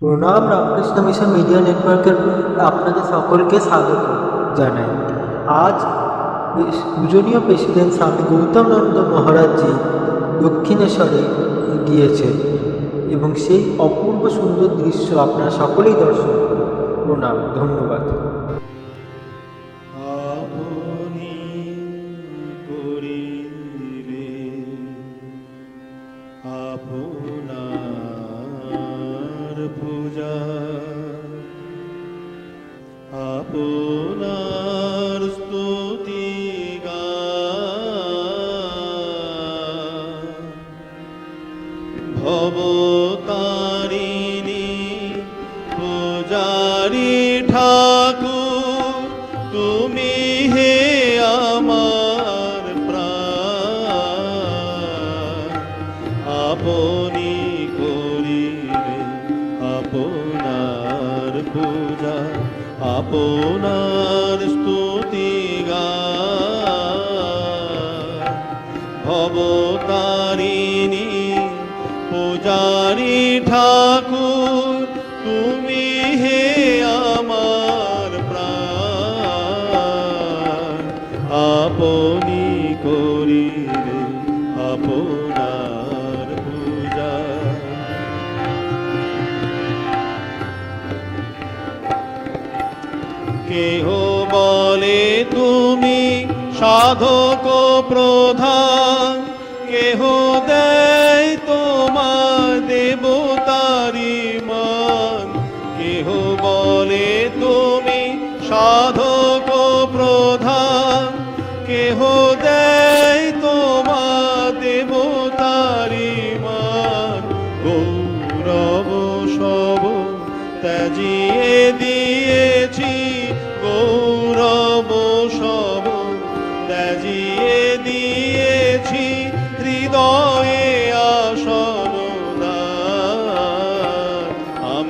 প্রণাম Ramakrishna mission media নেটওয়ার্কের আপনাদের সকলকে স্বাগত জানাই। আজ পুজনীয় প্রেসিডেন্ট স্বামী গৌতমানন্দ মহারাজজি দক্ষিণেশ্বরে গিয়েছে এবং সেই অপূর্ব সুন্দর দৃশ্য আপনারা সকলেই দর্শন প্রণাম, ধন্যবাদ। আপনার স্তুতি গান পূজা আপনার স্তুতি ভবতারিণী পূজারি ঠাকুর তুমি হে আমার প্রাণ। আপনি করিলে আপনার কেহ বলে তুমি সাধক প্রধান।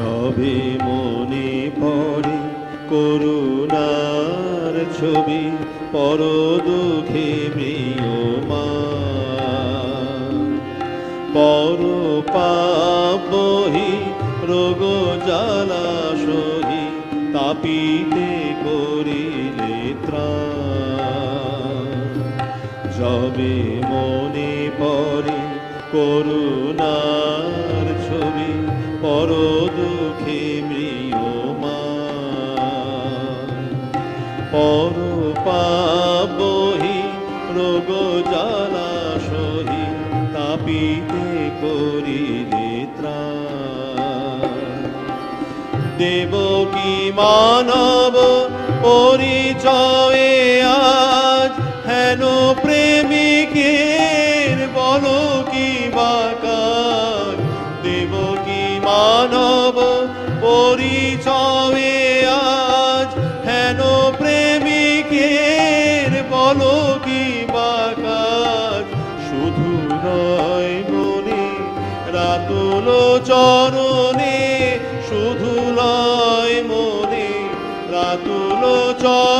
যবে মনে পড়ে করুণার ছবি পর দুঃখে প্রিয়মা পর রোগ জ্বালা সহি, তাপিতে করিলে ত্রাণ। যবে মনে পড়ে করুণার ছবি পর দুঃখে মৃয়মান পর পাবহি রোগ জ্বালা সহি, তাপিতে করিলে দেব কি মানব পরিচয়ে আজ কি বাকার দেব কি মানব পরিচয়ে আজ হেন প্রেমিকের বলো কি বাকার। শুধু নয় মনে, রাতুল চরণে, শুধু লয় মনে, রাতুল চরণে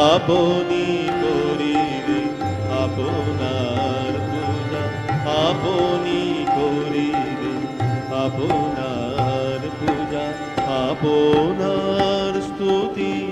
আপনি করিলে আপনার পূজা। আপনি করিলে আপনার পূজা। আপনার স্তুতি